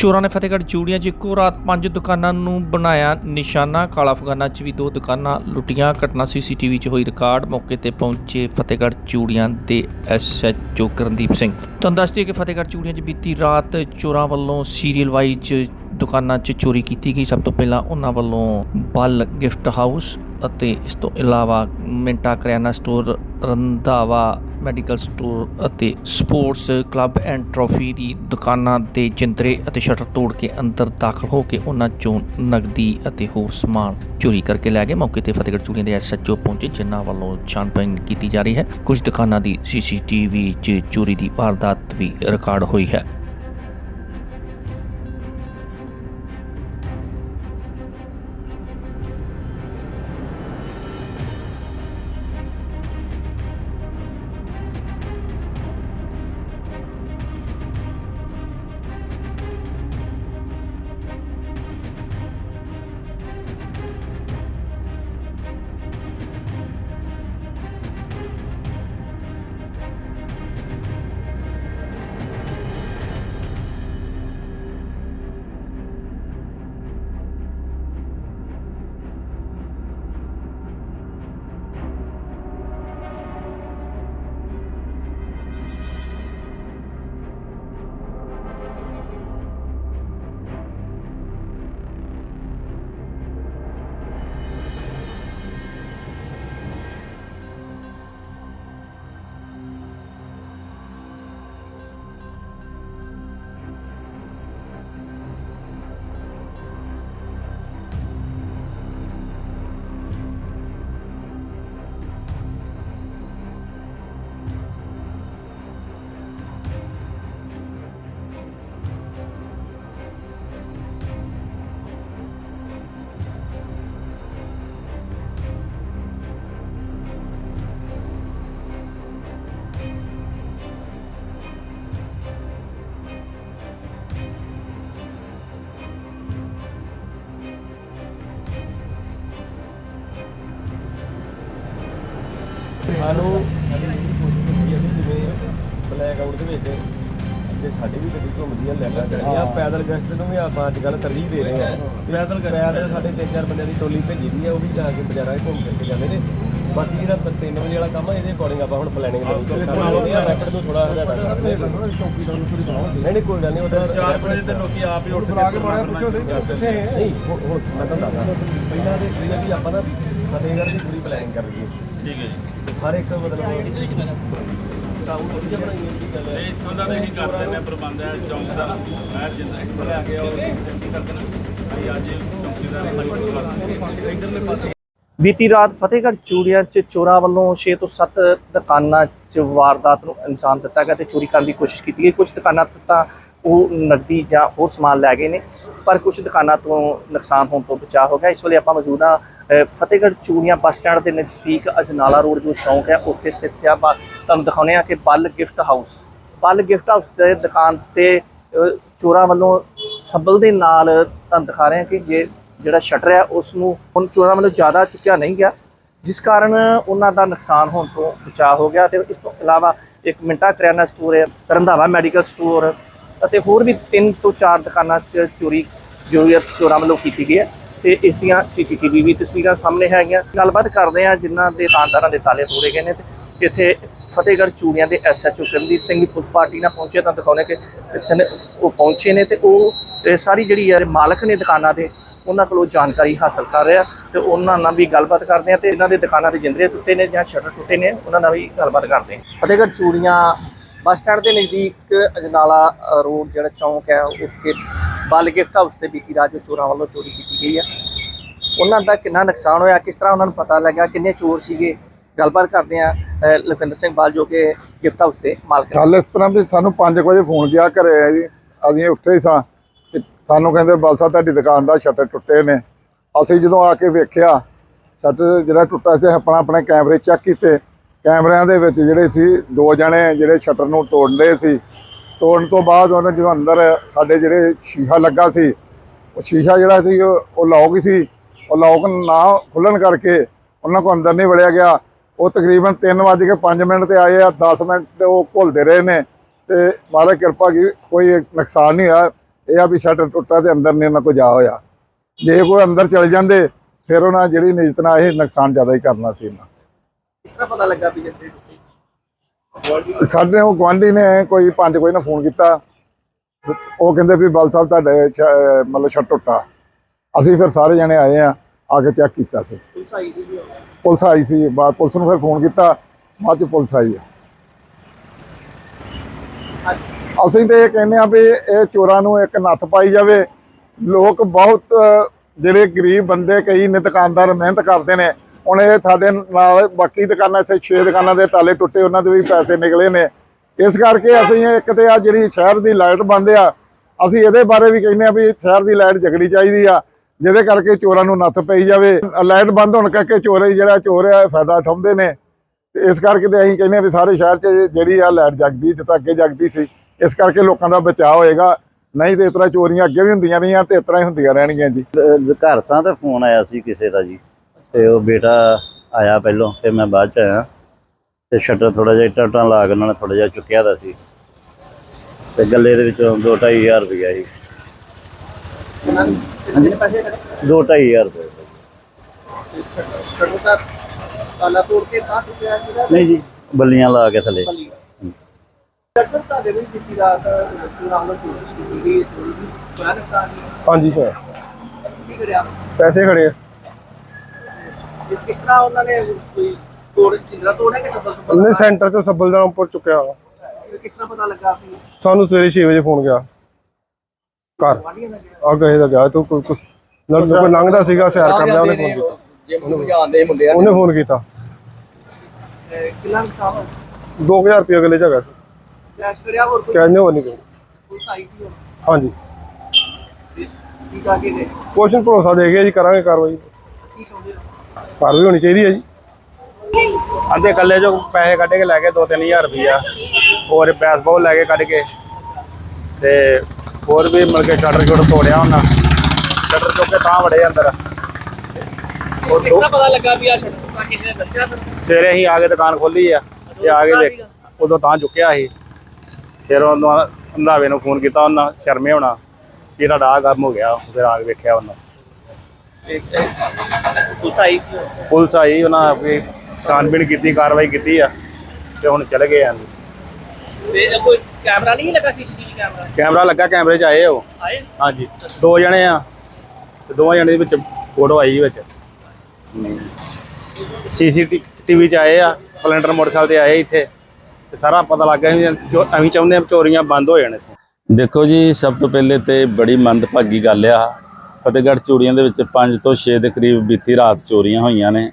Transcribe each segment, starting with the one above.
ਚੋਰਾਂ ਨੇ ਫਤਿਹਗੜ੍ਹ ਚੂੜੀਆਂ 'ਚ ਇੱਕੋ ਰਾਤ ਪੰਜ ਦੁਕਾਨਾਂ ਨੂੰ ਬਣਾਇਆ ਨਿਸ਼ਾਨਾ। ਕਾਲਾ ਅਫਗਾਨਾ 'ਚ ਵੀ ਦੋ ਦੁਕਾਨਾਂ ਲੁੱਟੀਆਂ। ਘਟਨਾ ਸੀਸੀਟੀਵੀ 'ਚ ਹੋਈ ਰਿਕਾਰਡ। ਮੌਕੇ ਤੇ ਪਹੁੰਚੇ ਫਤਿਹਗੜ੍ਹ ਚੂੜੀਆਂ ਦੇ ਐਸਐਚਓ ਕਰਨਦੀਪ ਸਿੰਘ। ਤੁਹਾਨੂੰ ਦੱਸ ਦਈਏ ਕਿ ਫਤਿਹਗੜ੍ਹ ਚੂੜੀਆਂ 'ਚ ਬੀਤੀ ਰਾਤ ਚੋਰਾਂ ਵੱਲੋਂ ਸੀਰੀਅਲ ਵਾਈਜ਼ ਦੁਕਾਨਾਂ 'ਚ ਚੋਰੀ ਕੀਤੀ ਗਈ। ਸਭ ਤੋਂ ਪਹਿਲਾਂ ਉਹਨਾਂ ਵੱਲੋਂ ਬਲ ਗਿਫਟ ਹਾਊਸ ਅਤੇ ਇਸ ਤੋਂ ਇਲਾਵਾ ਮਿੰਟਾ ਕਰਿਆਨਾ ਸਟੋਰ ਰੰਧਾਵਾ ਮੈਡੀਕਲ ਸਟੋਰ ਅਤੇ ਸਪੋਰਟਸ ਕਲੱਬ ਐਂਡ ਟਰੋਫੀ ਦੀ ਦੁਕਾਨਾਂ ਦੇ ਜਿੰਦਰੇ ਅਤੇ ਸ਼ਟਰ ਤੋੜ ਕੇ ਅੰਦਰ ਦਾਖਲ ਹੋ ਕੇ ਉਹਨਾਂ ਚੋਂ ਨਗਦੀ ਅਤੇ ਹੋਰ ਸਮਾਨ ਚੋਰੀ ਕਰਕੇ ਲੈ ਗਏ। ਮੌਕੇ ਤੇ ਫਤਿਹਗੜ੍ਹ ਚੂੜੀਆਂ ਦੇ ਐਸਐਚਓ ਪਹੁੰਚੇ, ਜਿਨ੍ਹਾਂ ਵੱਲੋਂ ਛਾਣਬੀਨ ਕੀਤੀ ਜਾ ਰਹੀ ਹੈ। ਕੁਝ ਦੁਕਾਨਾਂ ਦੀ ਸੀਸੀਟੀਵੀ 'ਚ ਚੋਰੀ ਦੀ ਵਾਰਦਾਤ ਵੀ ਰਿਕਾਰਡ ਹੋਈ ਹੈ। ਸਾਨੂੰ ਬਲੈਕ ਆਊਟ ਦੇ ਵਿੱਚ ਜੇ ਸਾਡੀ ਵੀ ਗੱਡੀ ਘੁੰਮਦੀ ਆ ਲੈਟਾ ਚੜੀਆਂ ਪੈਦਲ ਗਸ਼ਤ ਨੂੰ ਵੀ ਆਪਾਂ ਅੱਜ ਕੱਲ ਤਰਜੀਹ ਦੇ ਰਹੇ ਆ ਪੈਦਲ ਪੈਦਲ ਸਾਡੇ ਤਿੰਨ ਚਾਰ ਬੰਦਿਆਂ ਦੀ ਟੋਲੀ ਭੇਜੀ ਦੀ ਆ ਉਹ ਵੀ ਜਾ ਕੇ ਬਾਜ਼ਾਰਾਂ 'ਚ ਘੁੰਮ ਫਿਰ ਕੇ ਜਾਂਦੇ ਨੇ। ਬਾਕੀ ਜਿਹੜਾ 3 ਵਜੇ ਵਾਲਾ ਕੰਮ ਆ ਇਹਦੇ ਅਕੋਰਡਿੰਗ ਆਪਾਂ ਹੁਣ ਪਲੈਨਿੰਗ ਕਰ ਰਹੇ ਆ ਰੈਪਿਡ ਨੂੰ ਥੋੜਾ ਹਜ਼ਾਰਾ ਕਰਦੇ ਨਹੀਂ ਨਹੀਂ ਕੋਈ ਗੱਲ ਨਹੀਂ ਉਹਦਾ 4 ਵਜੇ ਤੇ ਲੋਕੀ ਆਪ ਹੀ ਉੱਠ ਕੇ ਮਾੜਾ ਪੁੱਛੋ ਨਹੀਂ ਹੁਣ ਮੈਂ ਤੁਹਾਨੂੰ ਦੱਸਦਾ। ਪਹਿਲਾਂ ਦੇ ਵੀ ਆਪਾਂ ਨਾ ਫਤਿਹਗੜ੍ਹ ਦੀ ਪੂਰੀ ਪਲੈਨਿੰਗ ਕਰ ਲਈਏ ਠੀਕ ਹੈ ਜੀ। ਹਰ ਇੱਕ ਮਤਲਬ ਟਾਊਨ ਵਧੀਆ ਬਣਾਈ ਹੋਈ ਗੱਲ ਹੈ ਤੇ ਇੱਥੋਂ ਦਾ ਤਾਂ ਅਸੀਂ ਕਰ ਦਿੰਦੇ ਹਾਂ ਪ੍ਰਬੰਧ ਹੈ ਚੌਂਕ ਦਾ ਮੈਂ ਜਿੰਨਾ ਇੱਕ ਲੈ ਕੇ ਆਓ ਚੰਗੀ ਕਰਕੇ ਨਾ ਅਸੀਂ ਅੱਜ ਚੌਂਕੀਦਾਰ ਹਰੀ ਪ੍ਰਸਾਦ ਇਧਰਲੇ ਪਾਸੇ। ਬੀਤੀ ਰਾਤ ਫਤਿਹਗੜ੍ਹ ਚੂੜੀਆਂ 'ਚ ਚੋਰਾਂ ਵੱਲੋਂ 6 ਤੋਂ 7 ਦੁਕਾਨਾਂ 'ਚ ਵਾਰਦਾਤ ਨੂੰ ਅੰਜਾਮ ਦਿੱਤਾ ਗਿਆ ਤੇ ਚੋਰੀ ਕਰਨ ਦੀ ਕੋਸ਼ਿਸ਼ ਕੀਤੀ ਗਈ। ਕੁਝ ਦੁਕਾਨਾਂ ਤੋਂ ਤਾਂ ਉਹ ਨਕਦੀ ਜਾਂ ਹੋਰ ਸਮਾਨ ਲੈ ਗਏ ਨੇ, ਪਰ ਕੁਝ ਦੁਕਾਨਾਂ ਤੋਂ ਨੁਕਸਾਨ ਹੋਣ ਤੋਂ ਬਚਾ ਹੋ ਗਿਆ। ਇਸ ਵੇਲੇ ਆਪਾਂ ਮੌਜੂਦ ਹਾਂ ਫਤਿਹਗੜ੍ਹ ਚੂੜੀਆਂ ਬੱਸ ਸਟੈਂਡ ਦੇ ਨਜ਼ਦੀਕ ਅਜਨਾਲਾ ਰੋਡ ਜੋ ਚੌਂਕ ਹੈ, ਉੱਥੇ ਸਥਿਤ ਆ ਬਾ- ਤੁਹਾਨੂੰ ਦਿਖਾਉਂਦੇ ਆ ਕਿ Ball gift house, Ball gift house ਦੇ ਦੁਕਾਨ ਤੇ ਚੋਰਾਂ ਵੱਲੋਂ ਸੱਬਲ ਦੇ ਨਾਲ ਤੁਹਾਨੂੰ ਦਿਖਾ ਰਹੇ ਹਾਂ ਕਿ ਜੇ ਜਿਹੜਾ ਸ਼ਟਰ ਹੈ ਉਸ ਨੂੰ ਹੁਣ ਚੋਰਾਂ ਵੱਲੋਂ ਜ਼ਿਆਦਾ ਚੁੱਕਿਆ ਨਹੀਂ ਗਿਆ, ਜਿਸ ਕਾਰਨ ਉਹਨਾਂ ਦਾ ਨੁਕਸਾਨ ਹੋਣ ਤੋਂ ਬਚਾਅ ਹੋ ਗਿਆ। ਤੇ ਇਸ ਤੋਂ ਇਲਾਵਾ ਇੱਕ ਮਿੰਟਾ ਕਰਿਆਨਾ ਸਟੋਰ ਹੈ ਰੰਧਾਵਾ ਮੈਡੀਕਲ ਸਟੋਰ ਅਤੇ ਹੋਰ ਵੀ ਤਿੰਨ ਤੋਂ ਚਾਰ ਦੁਕਾਨਾਂ 'ਚ ਚੋਰੀ, ਜੋ ਹੈ ਚੋਰਾਂ ਵੱਲੋਂ ਕੀਤੀ ਗਈ ਹੈ ਤੇ ਇਸ ਦੀਆਂ ਸੀਸੀਟੀਵੀ ਵੀ ਤਸਵੀਰਾਂ ਸਾਹਮਣੇ ਹੈਗੀਆਂ। ਗੱਲਬਾਤ ਕਰਦੇ ਆ ਜਿਨ੍ਹਾਂ ਦੇ ਦੁਕਾਨਦਾਰਾਂ ਦੇ ਤਾਲੇ ਤੋੜੇ ਗਏ ਨੇ ਤੇ ਇੱਥੇ ਫਤਿਹਗੜ੍ਹ ਚੂੜੀਆਂ ਦੇ ਐਸਐਚਓ ਕਰਨਦੀਪ ਸਿੰਘ ਦੀ ਪੁਲਿਸ ਪਾਰਟੀ ਨਾਲ ਪਹੁੰਚੇ ਤਾਂ ਦਿਖਾਉਣੇ ਕਿ ਇੱਥੇ ਉਹ ਪਹੁੰਚੇ ਨੇ ਤੇ ਉਹ ਸਾਰੀ ਜਿਹੜੀ ਹੈ ਮਾਲਕ ਨੇ ਦੁਕਾਨਾਂ ਦੇ, ਉਹਨਾਂ ਕੋਲੋਂ ਜਾਣਕਾਰੀ ਹਾਸਲ ਕਰ ਰਿਹਾ ਤੇ ਉਹਨਾਂ ਨਾਲ ਵੀ ਗੱਲਬਾਤ ਕਰਦੇ ਆ ਤੇ ਇਹਨਾਂ ਦੇ ਦੁਕਾਨਾਂ ਦੇ ਜਿੰਦਰੇ ਟੁੱਟੇ ਨੇ ਜਾਂ ਸ਼ਟਰ ਟੁੱਟੇ ਨੇ, ਉਹਨਾਂ ਨਾਲ ਵੀ ਗੱਲਬਾਤ ਕਰਦੇ ਆ ਫਤਿਹਗੜ੍ਹ ਚੂੜੀਆਂ ਬੱਸ ਸਟੈਂਡ ਦੇ ਨਜ਼ਦੀਕ ਅਜਨਾਲਾ ਰੋਡ ਜਿਹੜਾ ਚੌਂਕ ਹੈ, ਉੱਥੇ ਬਾਲ ਗਿਫਟ ਹਾਊਸ 'ਤੇ ਬੀਤੀ ਰਾਤ ਜੋ ਚੋਰਾਂ ਵੱਲੋਂ ਚੋਰੀ ਕੀਤੀ ਗਈ ਹੈ। ਉਹਨਾਂ ਦਾ ਕਿੰਨਾ ਨੁਕਸਾਨ ਹੋਇਆ, ਕਿਸ ਤਰ੍ਹਾਂ ਉਹਨਾਂ ਨੂੰ ਪਤਾ ਲੱਗਾ, ਕਿੰਨੇ ਚੋਰ ਸੀਗੇ? ਗੱਲਬਾਤ ਕਰਦੇ ਆ ਲਖਵਿੰਦਰ ਸਿੰਘ ਬਾਲ ਜੋ ਕਿ ਗਿਫਟ ਹਾਊਸ ਦੇ ਮਾਲਕ ਨੇ। ਇਸ ਤਰ੍ਹਾਂ ਵੀ ਸਾਨੂੰ 5 ਵਜੇ ਫੋਨ ਗਿਆ ਘਰੇ ਆ ਜੀ ਅਸੀਂ ਉੱਠੇ ਹੀ ਸਾਂ ਤੇ ਸਾਨੂੰ ਕਹਿੰਦੇ ਬਲਸਾ ਤੁਹਾਡੀ ਦੁਕਾਨ ਦਾ ਸ਼ਟਰ ਟੁੱਟੇ ਨੇ। ਅਸੀਂ ਜਦੋਂ ਆ ਕੇ ਵੇਖਿਆ, ਸ਼ਟਰ ਜਿਹੜਾ ਟੁੱਟਾ ਸੀ ਆਪਣਾ ਆਪਣੇ ਕੈਮਰੇ ਚੈੱਕ ਕੀਤੇ। ਕੈਮਰਿਆਂ ਦੇ ਵਿੱਚ ਜਿਹੜੇ ਸੀ, ਦੋ ਜਣੇ ਜਿਹੜੇ ਸ਼ਟਰ ਨੂੰ ਤੋੜ ਤੋੜਦੇ ਸੀ। ਤੋੜਨ ਤੋਂ ਬਾਅਦ ਉਹਨਾਂ ਜਦੋਂ ਅੰਦਰ ਸਾਡੇ ਜਿਹੜੇ ਸ਼ੀਸ਼ਾ ਲੱਗਾ ਸੀ, ਉਹ ਸ਼ੀਸ਼ਾ ਜਿਹੜਾ ਸੀ, ਉਹ ਉਹ ਲੌਕ ਸੀ। ਉਹ ਲੌਕ ਨਾ ਖੁੱਲਣ ਕਰਕੇ ਉਹਨਾਂ ਕੋ ਅੰਦਰ ਨਹੀਂ ਵੜਿਆ ਗਿਆ। ਉਹ ਤਕਰੀਬਨ 3:05 ਮਿੰਟ ਤੇ ਆਏ ਆ 10 ਮਿੰਟ ਉਹ ਘੁਲਦੇ ਰਹੇ ਨੇ। ਤੇ ਮਹਾਰਾਜ ਕਿਰਪਾ ਕੀ, ਕੋਈ ਨੁਕਸਾਨ ਨਹੀਂ ਹੋਇਆ। ਇਹ ਆ ਵੀ ਸ਼ਟਰ ਟੁੱਟਾ ਤੇ ਅੰਦਰ ਨਹੀਂ ਉਹਨਾਂ ਕੋ ਜਾ ਹੋਇਆ। ਜੇ ਕੋਈ ਅੰਦਰ ਚਲ ਜਾਂਦੇ, ਫਿਰ ਉਹਨਾਂ ਜਿਹੜੀ ਨਿਯਤ ਨਾਲ ਇਹ ਨੁਕਸਾਨ ਜ਼ਿਆਦਾ ਹੀ ਕਰਨਾ ਸੀ ਇਹਨਾਂ। ਕਿਸ ਤਰ੍ਹਾਂ ਪਤਾ ਲੱਗਾ ਵੀ ਜੱਟੇ ਸਾਡੇ ਉਹ ਗੁਆਂਢੀ ਨੇ ਕੋਈ ਪੰਜ ਕੋਈ ਨੇ ਫੋਨ ਕੀਤਾ। ਉਹ ਕਹਿੰਦੇ ਵੀ ਬਲ ਸਾਹਿਬ ਤੁਹਾਡੇ ਮਤਲਬ ਛੱਟ ਟੁੱਟਾ। ਅਸੀਂ ਫਿਰ ਸਾਰੇ ਜਣੇ ਆਏ ਆ ਆ ਕੇ ਚੈੱਕ ਕੀਤਾ ਸੀ। ਪੁਲਿਸ ਆਈ ਸੀ ਪੁਲਿਸ ਆਈ ਸੀ ਬਾਅਦ ਪੁਲਿਸ ਨੂੰ ਫਿਰ ਫੋਨ ਕੀਤਾ ਬਾਅਦ ਚ ਪੁਲਿਸ ਆਈ ਹੈ ਅਸੀਂ ਤੇ ਇਹ ਕਹਿੰਦੇ ਆ ਵੀ ਇਹ ਚੋਰਾਂ ਨੂੰ ਇੱਕ ਨੱਥ ਪਾਈ ਜਾਵੇ। ਲੋਕ ਬਹੁਤ ਅਹ, ਜਿਹੜੇ ਗਰੀਬ ਬੰਦੇ ਕਈ ਨੇ ਦੁਕਾਨਦਾਰ ਮਿਹਨਤ ਕਰਦੇ ਨੇ ਹੁਣ ਇਹ ਸਾਡੇ ਨਾਲ ਬਾਕੀ ਦੁਕਾਨਾਂ ਇੱਥੇ 6 ਦੁਕਾਨਾਂ ਦੇ ਤਾਲੇ ਟੁੱਟੇ, ਉਹਨਾਂ ਦੇ ਵੀ ਪੈਸੇ ਨਿਕਲੇ ਨੇ। ਇਸ ਕਰਕੇ ਅਸੀਂ ਇੱਕ ਤੇ ਆ ਜਿਹੜੀ ਸ਼ਹਿਰ ਦੀ ਲਾਈਟ ਬੰਦ ਆ, ਅਸੀਂ ਇਹਦੇ ਬਾਰੇ ਵੀ ਕਹਿੰਦੇ ਆ ਵੀ ਸ਼ਹਿਰ ਦੀ ਲਾਈਟ ਜਗਣੀ ਚਾਹੀਦੀ ਆ, ਜਿਹਦੇ ਕਰਕੇ ਚੋਰਾਂ ਨੂੰ ਨੱਥ ਪਈ ਜਾਵੇ। ਲਾਈਟ ਬੰਦ ਹੋਣ ਕਰਕੇ ਚੋਰ ਜਿਹੜਾ ਚੋਰ ਆ ਫਾਇਦਾ ਉਠਾਉਂਦੇ ਨੇ। ਇਸ ਕਰਕੇ ਤੇ ਅਸੀਂ ਕਹਿੰਦੇ ਆ ਵੀ ਸਾਰੇ ਸ਼ਹਿਰ 'ਚ ਜਿਹੜੀ ਆ ਲਾਈਟ ਜਗਦੀ ਜਿੱਦਾਂ ਅੱਗੇ ਜਗਦੀ ਸੀ, ਇਸ ਕਰਕੇ ਲੋਕਾਂ ਦਾ ਬਚਾਅ ਹੋਏਗਾ। ਨਹੀਂ ਤੇ ਇਸ ਤਰ੍ਹਾਂ ਚੋਰੀਆਂ ਅੱਗੇ ਵੀ ਹੁੰਦੀਆਂ ਰਹੀਆਂ ਤੇ ਇਸ ਤਰ੍ਹਾਂ ਹੀ ਹੁੰਦੀਆਂ ਰਹਿਣਗੀਆਂ ਜੀ। ਘਰ ਸਾਂ ਤੇ ਫੋਨ ਆਇਆ ਸੀ ਕਿਸੇ ਦਾ ਜੀ? ਤੇ ਉਹ ਬੇਟਾ ਆਇਆ ਪਹਿਲੋਂ ਤੇ ਮੈਂ ਬਾਅਦ ਚ ਆਇਆ। ਤੇ ਸ਼ਟਰ ਥੋੜਾ ਜਿਹਾ ਇੱਟਾਂ ਉੱਟਾਂ ਲਾ ਕੇ ਉਹਨਾਂ ਨੇ ਥੋੜਾ ਜਿਹਾ ਚੁੱਕਿਆ ਦਾ ਸੀ। ਤੇ ਗੱਲੇ ਦੇ ਵਿੱਚੋਂ 2-2500 ਰੁਪਇਆ ਸੀ ਪੈਸੇ ਖੜੇ 2-2500 ਰੁਪਏ। ਛੱਡੋ ਤਾਂ ਤਾਲਾ ਤੋੜ ਕੇ ਤਾਂ ਟੁੱਟਿਆ ਸੀਗਾ ਨਹੀਂ ਜੀ ਬੱਲੀਆਂ ਲਾ ਕੇ ਥੱਲੇ। ਡਾਕਟਰ ਸਾਹਿਬ ਤੁਹਾਡੇ ਵੀ ਕੀਤੀ ਰਾਤ ਚੋਰਾਂ ਵੱਲੋਂ ਕੋਸ਼ਿਸ਼ ਕੀਤੀ ਗਈ ਚੋਰੀ ਦੀ ਬੜਾ ਨੁਕਸਾਨ ਨਹੀਂ ਹਾਂਜੀ ਹੋਇਆ ਕੀ ਕਰਿਆ? ਪੈਸੇ ਖੜੇ ਆ। ਤੇ ਕਿਸ ਤਰ੍ਹਾਂ ਉਹਨਾਂ ਨੇ ਕੋਈ ਤੋੜ ਜਿੰਦਰਾ ਤੋੜਿਆ ਕਿ ਸੱਬਲ ਸੁੱਬਲ ਉਹਨੇ ਸੈਂਟਰ ਤੋਂ ਸੱਬਲ ਦਾ ਉੱਪਰ ਚੁੱਕਿਆ ਵਾ। ਕਿਸ ਤਰ੍ਹਾਂ ਪਤਾ ਲੱਗਾ ਵੀ ਸਾਨੂੰ ਸਵੇਰੇ 6 ਵਜੇ ਫੋਨ ਗਿਆ। ਘਰ। ਵਾਢੀਆਂ ਦਾ ਜਿਹੜਾ ਆ ਗਏ ਦਾ ਗਿਆ ਤੂੰ ਕੋਈ ਕੁਛ ਕੋਈ ਲੰਘਦਾ ਸੀਗਾ ਸੈਰ ਕਰਦਾ ਉਹਨੇ ਫੋਨ ਕੀਤਾ। ਜੇ ਮੈਨੂੰ ਜਾਣਦੇ ਮੁੰਡੇ ਉਹਨੇ ਫੋਨ ਕੀਤਾ। ਕਿੰਨਾ ਨੁਕਸਾਨ ਹੋ 2000 ਰੁਪਏ ਅਗਲੇ ਜਗ੍ਹਾ ਸੀ। ਕੈਸ਼ ਕਰਿਆ ਹੋਰ ਕੋਈ? ਕਹਿੰਦੇ ਹੋਰ ਨਹੀਂ ਕੋਈ। ਪੁਲਿਸ ਆਈ ਸੀ ਹੋਰ ਹਾਂਜੀ। ਕੀ ਕਾ ਕੇ ਗਏ? ਕੁਐਸਚਨ ਭਰੋਸਾ ਦੇ ਗਿਆ ਜੀ ਕਰਾਂਗੇ ਕਾਰਵਾਈ। ਕੀ ਚਾਹੁੰਦੇ ਹੋ? ਕਾਰਵਾਈ ਹੋਣੀ ਚਾਹੀਦੀ ਹੈ ਜੀ। ਅੱਧੇ ਕੱਲੇ ਜੋ ਪੈਸੇ ਕੱਢ ਕੇ ਲੈ ਗਏ 2-3000 ਰੁਪਈਆ। ਹੋਰ ਬੈਸਬਾਲ ਲੈ ਕੇ ਕੱਢ ਕੇ। ਤੇ ਹੋਰ ਵੀ ਮਿਲ ਕੇ ਸ਼ਟਰ ਸ਼ੁਟਰ ਤੋੜਿਆ ਉਹਨਾਂ। ਸ਼ਟਰ ਚੁੱਕ ਕੇ ਤਾਂ ਵੜੇ ਅੰਦਰ। ਉਹ ਦੋ- ਪਤਾ ਲੱਗਾ ਵੀ ਆ ਛੱਡ ਕਿਸੇ ਨੇ ਦੱਸਿਆ ਫਿਰ? ਸਵੇਰੇ ਅਸੀਂ ਆ ਕੇ ਦੁਕਾਨ ਖੋਲੀ ਆ। ਤੇ ਆ ਕੇ ਦੇਖ ਉਦੋਂ ਤਾਂ ਚੁੱਕਿਆ ਸੀ। ਫਿਰ ਉਹਨਾਂ ਅੰਧਾਵੇ ਨੂੰ ਫੋਨ ਕੀਤਾ ਉਹਨਾਂ ਸ਼ਰਮੇ ਹੋਣਾ। ਕਿ ਇਹਦਾ ਡਾਹ ਗਰਮ ਹੋ ਗਿਆ। ਫਿਰ ਆ ਕੇ ਵੇਖਿਆ ਉਹਨਾਂ। ਪੁਲਿਸ ਆਈ? ਸੀ ਪੁਲਿਸ ਆਈ ਉਹਨਾਂ ਆਪਣੀ ਛਾਣਬੀਣ ਕੀਤੀ ਕਾਰਵਾਈ ਕੀਤੀ ਆ ਤੇ ਹੁਣ ਚਲੇ ਗਏ ਆ। ਤੇ ਕੋਈ ਕੈਮਰਾ ਨਹੀਂ ਲੱਗਾ ਸੀਸੀਟੀਵੀ ਕੈਮਰਾ? ਕੈਮਰਾ ਲੱਗਾ ਕੈਮਰੇ 'ਚ ਆਏ ਉਹ। ਆਏ? ਹਾਂਜੀ। ਦੋ ਜਣੇ ਆ ਤੇ ਦੋਵਾਂ ਜਣੇ ਦੇ ਵਿੱਚ ਫੋਟੋ ਆਈ ਵਿੱਚ। ਸੀਸੀਟੀਵੀ 'ਚ ਆਏ ਆ ਸਪਲੈਂਡਰ ਮੋਟਰਸਾਈਕਲ ਤੇ ਆਏ ਇੱਥੇ ਤੇ ਸਾਰਾ ਪਤਾ ਲੱਗ ਗਿਆ ਜੋ ਅਸੀਂ ਚਾਹੁੰਦੇ ਆ ਚੋਰੀਆਂ ਬੰਦ ਹੋ ਜਾਣ ਇੱਥੋਂ। ਦੇਖੋ ਜੀ ਸਭ ਤੋਂ ਪਹਿਲੇ ਤੇ ਬੜੀ ਮੰਦਭਾਗੀ ਗੱਲ ਆ। ਫਤਿਹਗੜ੍ਹ ਚੂੜੀਆਂ ਦੇ ਵਿੱਚ 5 ਤੋਂ 6 ਦੇ ਕਰੀਬ ਬੀਤੀ ਰਾਤ ਚੋਰੀਆਂ ਹੋਈਆਂ ਨੇ।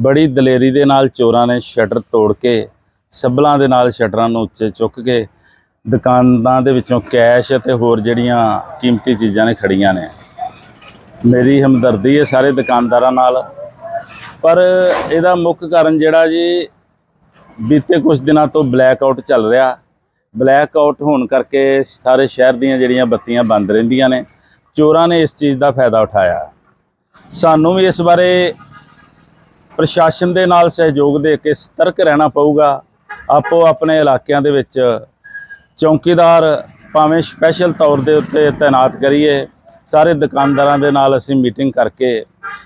ਬੜੀ ਦਲੇਰੀ ਦੇ ਨਾਲ ਚੋਰਾਂ ਨੇ ਸ਼ਟਰ ਤੋੜ ਕੇ ਸੱਬਲਾਂ ਦੇ ਨਾਲ ਸ਼ਟਰਾਂ ਨੂੰ ਉੱਚੇ ਚੁੱਕ ਕੇ ਦੁਕਾਨਾਂ ਦੇ ਵਿੱਚੋਂ ਕੈਸ਼ ਅਤੇ ਹੋਰ ਜਿਹੜੀਆਂ ਕੀਮਤੀ ਚੀਜ਼ਾਂ ਨੇ ਖੜੀਆਂ ਨੇ। ਮੇਰੀ ਹਮਦਰਦੀ ਹੈ ਸਾਰੇ ਦੁਕਾਨਦਾਰਾਂ ਨਾਲ। ਪਰ ਇਹਦਾ ਮੁੱਖ ਕਾਰਨ ਜਿਹੜਾ ਜੀ, ਬੀਤੇ ਕੁਝ ਦਿਨਾਂ ਤੋਂ ਬਲੈਕ ਆਊਟ ਚੱਲ ਰਿਹਾ। ਬਲੈਕ ਆਊਟ ਹੋਣ ਕਰਕੇ ਸਾਰੇ ਸ਼ਹਿਰ ਦੀਆਂ ਜਿਹੜੀਆਂ ਬੱਤੀਆਂ ਬੰਦ ਰਹਿੰਦੀਆਂ ਨੇ। ਚੋਰਾਂ ਨੇ ਇਸ ਚੀਜ਼ ਦਾ ਫਾਇਦਾ ਉਠਾਇਆ। ਸਾਨੂੰ ਵੀ ਇਸ ਬਾਰੇ ਪ੍ਰਸ਼ਾਸਨ ਦੇ ਨਾਲ ਸਹਿਯੋਗ ਦੇ ਕੇ ਸਤਰਕ ਰਹਿਣਾ ਪਊਗਾ। ਆਪੋ ਆਪਣੇ ਇਲਾਕਿਆਂ ਦੇ ਵਿੱਚ ਚੌਕੀਦਾਰ ਭਾਵੇਂ ਸਪੈਸ਼ਲ ਤੌਰ ਦੇ ਉੱਤੇ ਤਾਇਨਾਤ ਕਰੀਏ, ਸਾਰੇ ਦੁਕਾਨਦਾਰਾਂ ਦੇ ਨਾਲ ਅਸੀਂ ਮੀਟਿੰਗ ਕਰਕੇ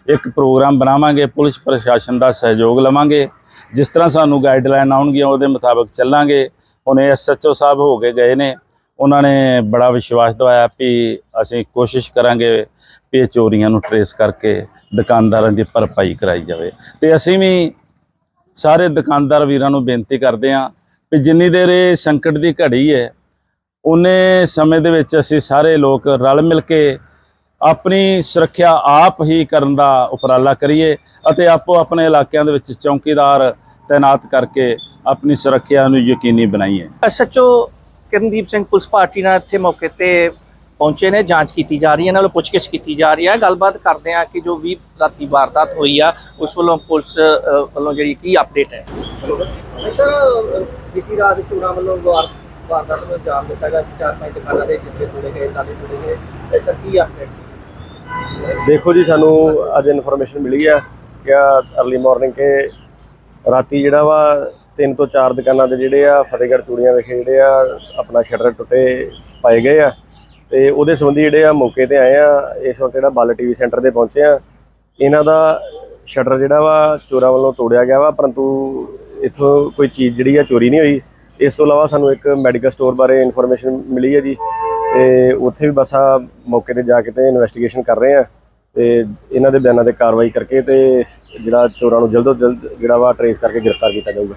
ਇੱਕ ਪ੍ਰੋਗਰਾਮ ਬਣਾਵਾਂਗੇ, ਪੁਲਿਸ ਪ੍ਰਸ਼ਾਸਨ ਦਾ ਸਹਿਯੋਗ ਲਵਾਂਗੇ। ਜਿਸ ਤਰ੍ਹਾਂ ਸਾਨੂੰ ਗਾਈਡਲਾਈਨ ਆਉਣਗੀਆਂ, ਉਹਦੇ ਮੁਤਾਬਕ ਚੱਲਾਂਗੇ। ਹੁਣ ਐਸਐਚਓ ਸਾਹਿਬ ਹੋ ਕੇ ਗਏ ਨੇ। ਉਹਨਾਂ ਨੇ ਬੜਾ ਵਿਸ਼ਵਾਸ ਦਵਾਇਆ ਵੀ ਅਸੀਂ ਕੋਸ਼ਿਸ਼ ਕਰਾਂਗੇ ਵੀ ਇਹ ਚੋਰੀਆਂ ਨੂੰ ਟਰੇਸ ਕਰਕੇ ਦੁਕਾਨਦਾਰਾਂ ਦੀ ਭਰਪਾਈ ਕਰਾਈ ਜਾਵੇ। ਤੇ ਅਸੀਂ ਵੀ ਸਾਰੇ ਦੁਕਾਨਦਾਰ ਵੀਰਾਂ ਨੂੰ ਬੇਨਤੀ ਕਰਦੇ ਹਾਂ ਵੀ ਜਿੰਨੀ ਦੇਰ ਇਹ ਸੰਕਟ ਦੀ ਘੜੀ ਹੈ, ਉਹਨੇ ਸਮੇਂ ਦੇ ਵਿੱਚ ਅਸੀਂ ਸਾਰੇ ਲੋਕ ਰਲ ਮਿਲ ਕੇ ਆਪਣੀ ਸੁਰੱਖਿਆ ਆਪ ਹੀ ਕਰਨ ਦਾ ਉਪਰਾਲਾ ਕਰੀਏ ਅਤੇ ਆਪੋ ਆਪਣੇ ਇਲਾਕਿਆਂ ਦੇ ਵਿੱਚ ਚੌਕੀਦਾਰ ਤਾਇਨਾਤ ਕਰਕੇ ਆਪਣੀ ਸੁਰੱਖਿਆ ਨੂੰ ਯਕੀਨੀ ਬਣਾਈਏ। SHO Kirandeep Singh police party ਨਾਲ ਇੱਥੇ ਮੌਕੇ ਤੇ ਪਹੁੰਚੇ ਨੇ ਜਾਂਚ ਕੀਤੀ ਜਾ ਰਹੀ ਹੈ ਨਾਲ ਪੁੱਛਗਿੱਛ ਕੀਤੀ ਜਾ ਰਹੀ ਹੈ। ਗੱਲਬਾਤ ਕਰਦੇ ਆ ਕਿ ਜੋ ਵੀ ਰਾਤੀ ਵਾਰਦਾਤ ਹੋਈ ਆ ਉਸ ਵੱਲੋਂ ਪੁਲਿਸ ਵੱਲੋਂ ਜਿਹੜੀ ਕੀ ਅਪਡੇਟ ਹੈ? ਸਰ ਬੀਤੀ ਰਾਤ ਚੋਰਾਂ ਵੱਲੋਂ ਵਾਰ ਵਾਰਦਾਤ ਨੂੰ ਅੰਜਾਮ ਦਿੱਤਾ ਗਿਆ। ਚਾਰ ਪੰਜ ਦੁਕਾਨਾਂ ਦੇ ਜਿੱਥੇ ਤੋੜੇ ਗਏ ਤਾਲੇ ਤੋੜੇ ਗਏ। ਸਰ ਕੀ ਅਪਡੇਟ ਸੀ? ਦੇਖੋ ਜੀ ਸਾਨੂੰ ਅੱਜ ਇਨਫੋਰਮੇਸ਼ਨ ਮਿਲੀ ਹੈ ਕਿ ਅਰਲੀ ਮਾਰਨਿੰਗ ਕੇ ਰਾਤੀ ਜਿਹੜਾ ਵਾ ਤਿੰਨ ਤੋਂ ਚਾਰ ਦੁਕਾਨਾਂ ਦੇ ਜਿਹੜੇ ਆ, ਫਤਿਹਗੜ੍ਹ ਚੂੜੀਆਂ ਵਿਖੇ ਜਿਹੜੇ ਆ, ਆਪਣਾ ਸ਼ਟਰ ਟੁੱਟੇ ਪਾਏ ਗਏ ਆ। ਤੇ ਉਹਦੇ ਸੰਬੰਧੀ ਜਿਹੜੇ ਆ, ਮੌਕੇ ਤੇ ਆਏ ਆ, ਇਸ ਵਕਤ ਜਿਹੜਾ ਬੱਲ ਟੀਵੀ ਸੈਂਟਰ 'ਤੇ ਪਹੁੰਚੇ ਆ। ਇਹਨਾਂ ਦਾ ਸ਼ਟਰ ਜਿਹੜਾ ਵਾ, ਚੋਰਾਂ ਵੱਲੋਂ ਤੋੜਿਆ ਗਿਆ ਵਾ, ਪਰੰਤੂ ਇੱਥੋਂ ਕੋਈ ਚੀਜ਼ ਜਿਹੜੀ ਆ, ਚੋਰੀ ਨਹੀਂ ਹੋਈ। ਇਸ ਤੋਂ ਇਲਾਵਾ ਸਾਨੂੰ ਇੱਕ ਮੈਡੀਕਲ ਸਟੋਰ ਬਾਰੇ ਇਨਫੋਰਮੇਸ਼ਨ ਮਿਲੀ ਹੈ ਜੀ। ਤੇ ਉੱਥੇ ਵੀ ਬਸ ਆ, ਮੌਕੇ ਤੇ ਜਾ ਕੇ ਤੇ ਇਨਵੈਸਟੀਗੇਸ਼ਨ ਕਰ ਰਹੇ ਆ। ਤੇ ਇਹਨਾਂ ਦੇ ਬਿਆਨਾਂ ਤੇ ਕਾਰਵਾਈ ਕਰਕੇ ਤੇ ਜਿਹੜਾ ਚੋਰਾਂ ਨੂੰ ਜਲਦ ਤੋਂ ਜਲਦ ਜਿਹੜਾ ਵਾ, ਟਰੇਸ ਕਰਕੇ ਗ੍ਰਿਫਤਾਰ ਕੀਤਾ ਜਾਊਗਾ।